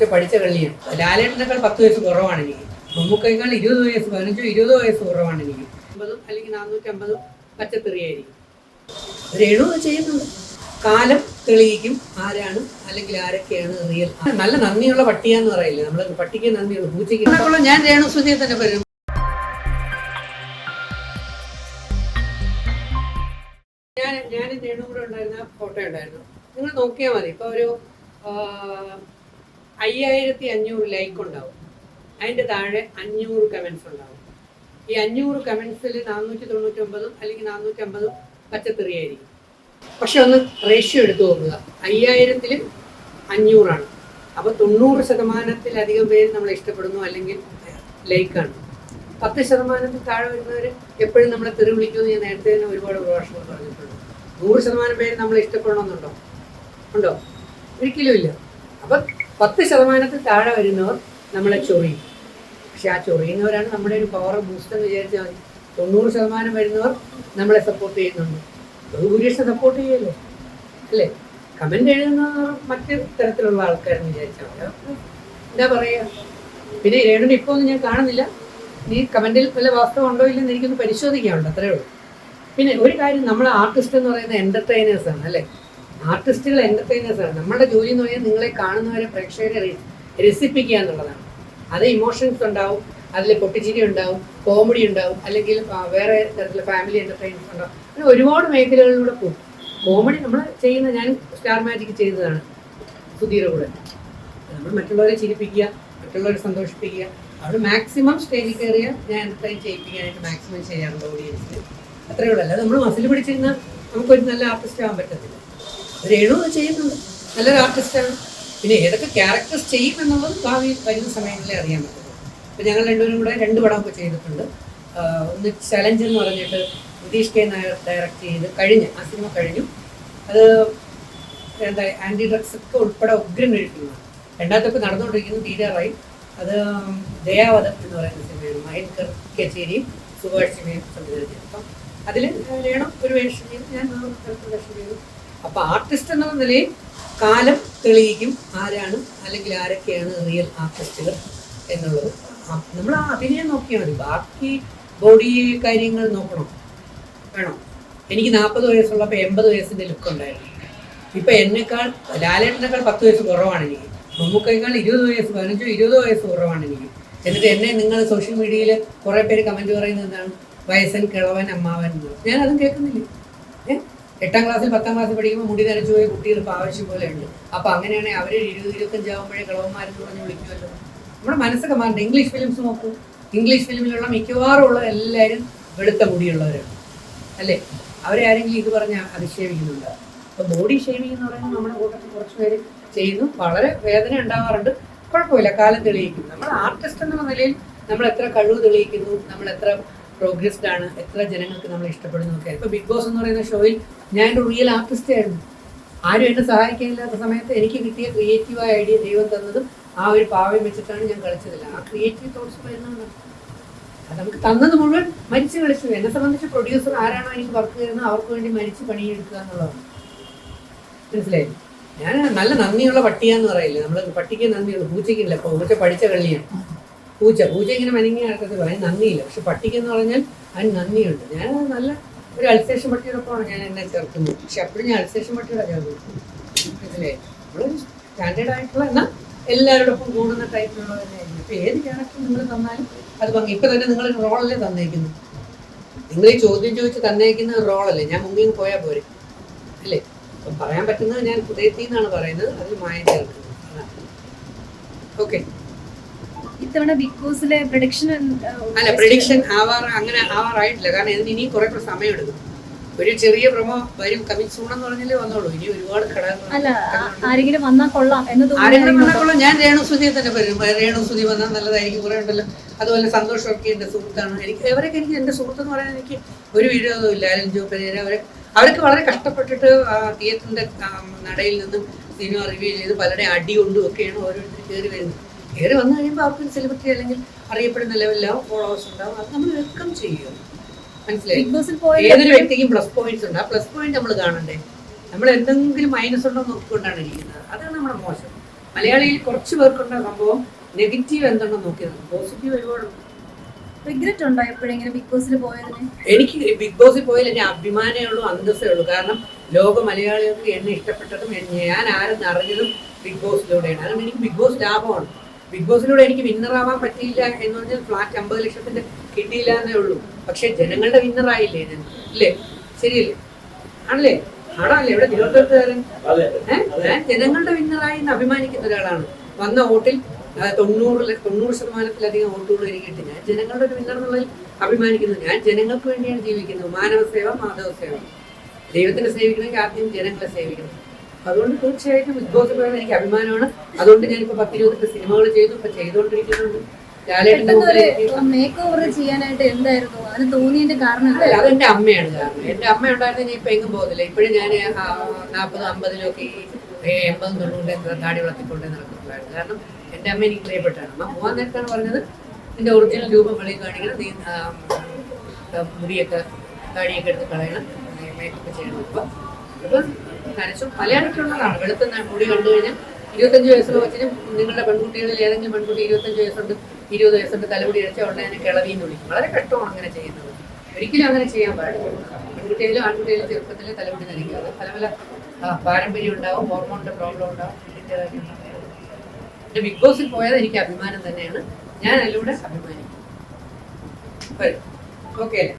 പൂച്ച പഠിച്ച കളിയാണ് ലാലേട്ടനേക്കാൾ പത്ത് വയസ്സ് കുറവാണ് എനിക്ക്. മമ്മൂക്കേക്കാൾ ഇരുപത് വയസ്സ് പതിനഞ്ചോ ഇരുപതോ വയസ്സ് കുറവാണ് എനിക്ക്. അമ്പതും അല്ലെങ്കിൽ നാനൂറ്റമ്പതും പച്ചത്തെറിയായിരിക്കും. ഒരു എഴുപത് ചെയ്യുന്നുണ്ട്. കാലം തെളിയിക്കും ആരാണ് അല്ലെങ്കിൽ ആരൊക്കെയാണ് റിയൽ. നല്ല നന്ദിയുള്ള പട്ടിയാന്ന് പറയില്ലേ? നമ്മൾ പട്ടിക്ക് നന്ദിയുള്ള പൂച്ചയ്ക്ക് ഞാൻ രേണു സുധിയെ തന്നെ വരും ഞാൻ ഞാൻ രേണു കൂടെ ഉണ്ടായിരുന്ന ഫോട്ടോ ഉണ്ടായിരുന്നു. നിങ്ങൾ നോക്കിയാൽ മതി. ഇപ്പൊ ഒരു അയ്യായിരത്തി അഞ്ഞൂറ് ലൈക്ക് ഉണ്ടാവും അതിന്റെ താഴെ അഞ്ഞൂറ് കമന്റ്സ് ഉണ്ടാവും. ഈ അഞ്ഞൂറ് കമന്റ്സിൽ നാനൂറ്റി തൊണ്ണൂറ്റി ഒമ്പതും അല്ലെങ്കിൽ നാനൂറ്റി അമ്പതും പച്ചത്തെറിയായിരിക്കും. പക്ഷെ ഒന്ന് റേഷ്യോ എടുത്തു നോക്കുക. അയ്യായിരത്തിൽ അഞ്ഞൂറാണ്. അപ്പൊ തൊണ്ണൂറ് ശതമാനത്തിലധികം പേര് നമ്മൾ ഇഷ്ടപ്പെടുന്നു അല്ലെങ്കിൽ ലൈക്കാണ്. പത്ത് ശതമാനത്തിൽ താഴെ വരുന്നവർ എപ്പോഴും നമ്മളെ തെറി വിളിക്കുമെന്ന് ഞാൻ നേരത്തെ തന്നെ ഒരുപാട് പ്രഭാഷണങ്ങൾ പറഞ്ഞിട്ടുണ്ട്. നൂറ് ശതമാനം പേര് നമ്മളെ ഇഷ്ടപ്പെടണമെന്നുണ്ടോ? ഉണ്ടോ? ഒരിക്കലും ഇല്ല. അപ്പൊ പത്ത് ശതമാനത്തിൽ താഴെ വരുന്നവർ നമ്മളെ ചൊറിയും. പക്ഷെ ആ ചൊറിയുന്നവരാണ് നമ്മുടെ ഒരു പവർ ബൂസ്റ്റ് എന്ന് വിചാരിച്ചാൽ മതി തൊണ്ണൂറ് ശതമാനം വരുന്നവർ നമ്മളെ സപ്പോർട്ട് ചെയ്യുന്നുണ്ട്. ബഹുഭൂരിപക്ഷം സപ്പോർട്ട് ചെയ്യല്ലേ? അല്ലേ? കമന്റ് എഴുതുന്ന മറ്റ് തരത്തിലുള്ള ആൾക്കാരെന്ന് വിചാരിച്ചാൽ മതി. എന്താ പറയുക പിന്നെ രേണുവിനെ ഇപ്പോൾ ഒന്നും ഞാൻ കാണുന്നില്ല. നീ കമന്റിൽ വല്ല വാസ്തവം ഉണ്ടോ ഇല്ലെന്ന് എനിക്കൊന്ന് പരിശോധിക്കാനുണ്ട്. അത്രേ ഉള്ളൂ. പിന്നെ ഒരു കാര്യം നമ്മൾ ആർട്ടിസ്റ്റ് എന്ന് പറയുന്നത് എന്റർടൈനേഴ്സാണ് അല്ലേ? ആർട്ടിസ്റ്റുകൾ എന്റർടൈനേഴ്സ് ആണ്. നമ്മുടെ ജോലി എന്ന് പറഞ്ഞാൽ നിങ്ങളെ കാണുന്നവരെ പ്രേക്ഷകരെ രസിപ്പിക്കുക എന്നുള്ളതാണ്. അത് ഇമോഷൻസ് ഉണ്ടാവും അതിൽ പൊട്ടിച്ചിരി ഉണ്ടാവും കോമഡി ഉണ്ടാവും അല്ലെങ്കിൽ വേറെ തരത്തിലുള്ള ഫാമിലി എന്റർടൈൻമെന്റ് ഉണ്ടാവും. അങ്ങനെ ഒരുപാട് മേഖലകളിലൂടെ പോകും. കോമഡി നമ്മൾ ചെയ്യുന്ന ഞാൻ സ്റ്റാർ മാജിക് ചെയ്തതാണ് സുധീര കൂടെ. നമ്മൾ മറ്റുള്ളവരെ ചിരിപ്പിക്കുക മറ്റുള്ളവരെ സന്തോഷിപ്പിക്കുക അവിടെ മാക്സിമം സ്റ്റേജിൽ കയറിയ ഞാൻ എന്റർടൈൻ ചെയ്യിപ്പിക്കാനായിട്ട് മാക്സിമം ചെയ്യാറുണ്ട് ഓഡിയൻസിന് അത്രയേ ഉള്ളൂ. അല്ലാതെ നമ്മൾ മസിൽ പിടിച്ചിരുന്ന നമുക്കൊരു നല്ല ആർട്ടിസ്റ്റ് ആവാൻ പറ്റത്തില്ല. രേണു ചെയ്യുന്നുണ്ട്. നല്ലൊരു ആർട്ടിസ്റ്റാണ് പിന്നെ ഏതൊക്കെ ക്യാരക്ടേഴ്സ് ചെയ്യും എന്നുള്ളത് ഭാവി വരുന്ന സമയങ്ങളിലേ അറിയാൻ പറ്റുള്ളൂ ഇപ്പം ഞങ്ങൾ രണ്ടുപേരും കൂടെ രണ്ട് പടമൊക്കെ ചെയ്തിട്ടുണ്ട്. ഒന്ന് ചലഞ്ച് എന്ന് പറഞ്ഞിട്ട് നിതീഷ് കെ നായർ ഡയറക്റ്റ് ചെയ്ത് കഴിഞ്ഞ് ആ സിനിമ കഴിഞ്ഞു. അത് എന്താ ആന്റി ഡ്രഗ്സ് ഒക്കെ ഉൾപ്പെടെ ഉഗ്രൻ എഴുതുന്നു രണ്ടാമത്തൊക്കെ നടന്നുകൊണ്ടിരിക്കുന്നു തീരാറായി അത് ദയാവധം എന്ന് പറയുന്ന സിനിമയാണ് മയൻകർ കച്ചേരിയും സുഭാഷിനെയും സംവിധാനം ചെയ്തു. അപ്പം അതിൽ വേണം ഒരു വേഷം ചെയ്തു ഞാൻ വേഷം ചെയ്തു. അപ്പം ആർട്ടിസ്റ്റ് എന്ന നിലയിൽ കാലം തെളിയിക്കും ആരാണ് അല്ലെങ്കിൽ ആരൊക്കെയാണ് റിയൽ ആർട്ടിസ്റ്റുകൾ എന്നുള്ളത്. നമ്മൾ ആ അഭിനയം നോക്കിയാൽ മതി. ബാക്കി ബോഡി കാര്യങ്ങൾ നോക്കണം. വേണം? എനിക്ക് നാൽപ്പത് വയസ്സുള്ളപ്പോൾ എൺപത് വയസ്സിന്റെ ലുക്ക് ഉണ്ടായിരുന്നു. ഇപ്പൊ എന്നെക്കാൾ ലാലേട്ടനേക്കാൾ പത്ത് വയസ്സ് കുറവാണ് എനിക്ക്. മമ്മൂക്കേക്കാൾ ഇരുപത് വയസ്സ് പതിനഞ്ചോ ഇരുപത് വയസ്സ് കുറവാണ് എനിക്ക്. എന്നിട്ട് എന്നെ നിങ്ങൾ സോഷ്യൽ മീഡിയയിൽ കുറേ പേര് കമന്റ് പറയുന്നത് എന്താണ്? വയസ്സൻ കിളവൻ അമ്മാവൻ എന്ന്. ഞാൻ അതും കേൾക്കുന്നില്ല. ഏ? എട്ടാം ക്ലാസ്സിൽ പത്താം ക്ലാസ്സിൽ പഠിക്കുമ്പോൾ മുടി നനച്ചു പോയ കുട്ടികൾ ആവശ്യം പോലെ ഉണ്ട്. അപ്പൊ അങ്ങനെയാണെങ്കിൽ അവർ ഇരുപത് ഇരുപത്തഞ്ചാവുമ്പോഴേ കളവന്മാരെന്ന് പറഞ്ഞ് വിളിക്കുമല്ലോ. നമ്മുടെ മനസ്സൊക്കെ മാറണ്ട? ഇംഗ്ലീഷ് ഫിലിംസ് നോക്കൂ. ഇംഗ്ലീഷ് ഫിലിമിലുള്ള മിക്കവാറും ഉള്ള എല്ലാവരും വെളുത്ത മുടിയുള്ളവരാണ്. അല്ലേ? അവരെ ആരെങ്കിലും ഇത് പറഞ്ഞ അതിശയിക്കുന്നുണ്ട് അപ്പൊ ബോഡി ഷേവിംഗ് എന്ന് പറയുന്നത് നമ്മുടെ കൂട്ടത്തിൽ കുറച്ച് പേര് ചെയ്യുന്നു. വളരെ വേദന ഉണ്ടാവാറുണ്ട്. കുഴപ്പമില്ല. കാലം തെളിയിക്കും നമ്മൾ ആർട്ടിസ്റ്റ് എന്ന നിലയിൽ നമ്മൾ എത്ര കഴിവ് തെളിയിക്കുന്നു? നമ്മൾ എത്ര പ്രോഗ്രസ്ഡ് ആണ് എത്ര ജനങ്ങൾക്ക് നമ്മൾ ഇഷ്ടപ്പെടുന്നു ഒക്കെ ഇപ്പൊ ബിഗ് ബോസ് എന്ന് പറയുന്ന ഷോയിൽ ഞാൻ ഒരു റിയൽ ആർട്ടിസ്റ്റ് ആയിരുന്നു. ആരും എന്നെ സഹായിക്കാനില്ലാത്ത സമയത്ത് എനിക്ക് കിട്ടിയ ക്രിയേറ്റീവായ ഐഡിയ ദൈവം തന്നതും ആ ഒരു പാവം വെച്ചിട്ടാണ് ഞാൻ കളിച്ചതില്ല. ആ ക്രിയേറ്റീവ് തോട്ട്സ് വരുന്നതാണ് അത് നമുക്ക് തന്നത് മുഴുവൻ മരിച്ചു കളിച്ചു. എന്നെ സംബന്ധിച്ച് പ്രൊഡ്യൂസർ ആരാണോ എനിക്ക് വർക്ക് തരുന്നത് അവർക്ക് വേണ്ടി മരിച്ചു പണിയെടുക്കുക എന്നുള്ളതാണ്. മനസ്സിലായി? ഞാൻ നല്ല നന്ദിയുള്ള പട്ടിയാന്ന് പറയില്ലേ? നമ്മൾ പട്ടിക്ക് നന്ദിയുള്ളൂ. പൂച്ചയ്ക്കില്ല ഇപ്പോൾ പൂച്ച പഠിച്ച കള്ളിയാണ്. പൂച്ച പൂച്ച ഇങ്ങനെ മനങ്ങി നടക്കത്തില്ല അതിന് നന്ദിയില്ല. പക്ഷെ പട്ടിക്ക് എന്ന് പറഞ്ഞാൽ അതിന് നന്ദിയുണ്ട്. ഞാൻ നല്ല ഒരു അൽസേഷൻ പട്ടിയോടൊപ്പമാണ് ഞാൻ എന്നെ ചേർക്കുന്നത്. പക്ഷെ അപ്പോഴും ഞാൻ അൽസേഷൻ പട്ടിയോടെ ചേർന്നത്. മനസ്സിലായി? നമ്മളൊരു സ്റ്റാൻഡേർഡ് ആയിട്ടുള്ള എന്നാൽ എല്ലാവരോടൊപ്പം കൂടുന്ന ടൈപ്പിലുള്ള തന്നെയായിരുന്നു ഇപ്പം ഏത് ക്യാരക്ടർ നിങ്ങൾ തന്നാലും അത് ഭംഗി. ഇപ്പം തന്നെ നിങ്ങൾ റോളല്ലേ തന്നേക്കുന്നു നിങ്ങൾ ഈ ചോദ്യം ചോദിച്ച് തന്നേക്കുന്ന റോളല്ലേ ഞാൻ മുമ്പിൽ പോയാൽ പോരെ. അല്ലേ? അപ്പം പറയാൻ പറ്റുന്നത് ഞാൻ ഹൃദയത്തിൽ നിന്നാണ് പറയുന്നത്. അതിൽ മായം ചേർക്കുന്നത് ഓക്കെ. ഇത്തവണ ബിഗ് ബോസിലെ പ്രൊഡിക്ഷൻ അല്ല പ്രൊഡിക്ഷൻ ആവാർ അങ്ങനെ ആവാറായിട്ടില്ല. കാരണം ഇതിന് ഇനിയും കുറെ കുറെ സമയം എടുക്കും. ഒരു ചെറിയ പ്രമോ വരും. കമ്മിങ് സൂൺ എന്ന് പറഞ്ഞാലേ വന്നോളൂ. ഇനി ഒരുപാട് ഘടകങ്ങൾ അല്ല ആരെങ്കിലും വന്നാൽ കൊള്ളാം എന്ന് ആരെങ്കിലും വന്നാൽ കൊള്ളാം. ഞാൻ രേണു സുധിയെ തന്നെ വരും രേണു സുധി വന്നാൽ നല്ലതായിരിക്കും. കുറെ ഉണ്ടല്ലോ. അതുപോലെ സന്തോഷമൊക്കെ എന്റെ സുഹൃത്താണ്. എനിക്ക് അവരൊക്കെ എനിക്ക് എന്റെ സുഹൃത്ത് എന്ന് പറയാൻ എനിക്ക് ഒരു വിരോധവും ഇല്ല. അലഞ്ചോ പെരേര അവരെ അവരൊക്കെ വളരെ കഷ്ടപ്പെട്ടിട്ട് ആ തിയേറ്ററിന്റെ നടയിൽ നിന്നും സിനിമ റിവ്യൂ ചെയ്ത് പലരുടെ അടി കൊണ്ടും ഒക്കെയാണ് ഓരോരുത്തർ കയറി വരുന്നത്. കയറി വന്നു കഴിയുമ്പോൾ അവർക്ക് സെലിബ്രിറ്റി അല്ലെങ്കിൽ അറിയപ്പെടുന്ന ലെവലിലാവും ഫോളോവേഴ്സ് ഉണ്ടാവും. അത് നമ്മൾ വെൽക്കം ചെയ്യും. മനസ്സിലായി? ഏതൊരു വ്യക്തിക്കും പ്ലസ് പോയിന്റ്സ് ഉണ്ട്. ആ പ്ലസ് പോയിന്റ് നമ്മൾ കാണണ്ടേ? നമ്മൾ എന്തെങ്കിലും മൈനസ് ഉണ്ടോ നോക്കിക്കൊണ്ടാണ് ഇരിക്കുന്നത്. അതാണ് നമ്മുടെ മോശം. മലയാളിയിൽ കുറച്ച് പേർക്കുണ്ട സംഭവം. നെഗറ്റീവ് എന്തുണ്ടോ നോക്കിയത് പോസിറ്റീവ് ഒരുപാടുണ്ട് റിഗ്രറ്റ് ഉണ്ടോ. എപ്പോഴെങ്കിലും ബിഗ് ബോസിൽ പോയതിന്? എനിക്ക് ബിഗ് ബോസിൽ പോയാൽ എന്റെ അഭിമാനമേ ഉള്ളൂ അന്തസ്സേ ഉള്ളൂ. കാരണം ലോക മലയാളികൾക്ക് എന്നെ ഇഷ്ടപ്പെട്ടതും ഞാൻ ആരെന്ന് അറിഞ്ഞതും ബിഗ് ബോസിലൂടെയാണ് അതുകൊണ്ട് എനിക്ക് ബിഗ് ബോസ് ലാഭമാണ്. ബിഗ് ബോസിലൂടെ എനിക്ക് വിന്നറാവാൻ പറ്റിയില്ല എന്ന് പറഞ്ഞാൽ ഫ്ലാറ്റ് അമ്പത് ലക്ഷത്തിന്റെ കിട്ടിയില്ല എന്നേ ഉള്ളൂ. പക്ഷെ ജനങ്ങളുടെ വിന്നറായില്ലേ ഞാൻ? അല്ലേ ശരിയല്ലേ? ആണല്ലേ? ആണല്ലേ? ഇവിടെ തിരുവനന്തപുരത്തുകാരൻ. ഏഹ്? ഞാൻ ജനങ്ങളുടെ വിന്നറായി എന്ന് അഭിമാനിക്കുന്ന ഒരാളാണ്. വന്ന വോട്ടിൽ തൊണ്ണൂറ് തൊണ്ണൂറ് ശതമാനത്തിലധികം വോട്ടുകൾ എനിക്ക് കിട്ടി ഞാൻ ജനങ്ങളുടെ ഒരു വിന്നർ എന്നുള്ളതിൽ അഭിമാനിക്കുന്നു. ഞാൻ ജനങ്ങൾക്ക് വേണ്ടിയാണ് ജീവിക്കുന്നത്. മാനവ സേവ മാധവ സേവ ദൈവത്തിനെ സേവിക്കണമെങ്കിൽ ആദ്യം ജനങ്ങളെ സേവിക്കണം. അതുകൊണ്ട് തീർച്ചയായിട്ടും ബിഗ് ബോസ് പറയുന്നത് എനിക്ക് അഭിമാനമാണ്. അതുകൊണ്ട് ഞാനിപ്പോ പത്തിരുപത്തെട്ട് സിനിമകൾ ചെയ്തു ഇപ്പൊ ചെയ്തുകൊണ്ടിരിക്കുന്നുണ്ട്. മേക്ക് ഓവർ ചെയ്യാനായിട്ട് എന്തായിരുന്നു? തോന്നിയതിന്റെ കാരണം എന്തായിരുന്നു? അതെന്റെ അമ്മയാണ് കാരണം. എന്റെ അമ്മ ഉണ്ടായിരുന്ന ഞാൻ ഇപ്പൊ എങ്ങും പോകുന്നില്ല ഇപ്പോഴും ഞാൻ നാൽപ്പതും അമ്പതിലൊക്കെ ഈ എൺപതും തൊണ്ണൂറിന്റെ താടി വളർത്തിക്കൊണ്ടേ നടക്കുന്നുണ്ടായിരുന്നു കാരണം എന്റെ അമ്മ എനിക്ക് പ്രിയപ്പെട്ടാണ് അമ്മ പോകാൻ നേരത്താണ് പറഞ്ഞത്. നിന്റെ ഒറിജിനൽ രൂപം വെളിയിൽ കാണിക്കണം. നീ മുടിയൊക്കെ താടിയൊക്കെ എടുത്ത് കളയണം. മേക്കപ്പ് ചെയ്യണം. ഇപ്പൊ ഇപ്പം നനച്ചു മലയാളിക്കുള്ളതാണ് വെളുത്ത മുടി കണ്ടു കഴിഞ്ഞാൽ ഇരുപത്തഞ്ച് വയസ്സുള്ള വെച്ചിന് നിങ്ങളുടെ പെൺകുട്ടികളിൽ ഏതെങ്കിലും പെൺകുട്ടി ഇരുപത്തഞ്ച് വയസ്സുണ്ട് ഇരുപത് വയസ്സുണ്ട് തലമുടി അടിച്ച ഉടനെ തന്നെ കിളവിന്ന് വിളിക്കും വളരെ കഷ്ടമാണ് അങ്ങനെ ചെയ്യുന്നത്. ഒരിക്കലും അങ്ങനെ ചെയ്യാൻ പാടില്ല. പെൺകുട്ടിയിലും ആൺകുട്ടിയിലും ചെറുപ്പത്തിൽ തലമുടി നനയ്ക്കാതെ പല പല പാരമ്പര്യം ഉണ്ടാവും ഹോർമോണിന്റെ പ്രോബ്ലം ഉണ്ടാവും. എന്റെ ബിഗ് ബോസിൽ പോയത് എനിക്ക് അഭിമാനം തന്നെയാണ്. ഞാൻ അതിലൂടെ അഭിമാനിക്കും. ഓക്കെ അല്ലേ?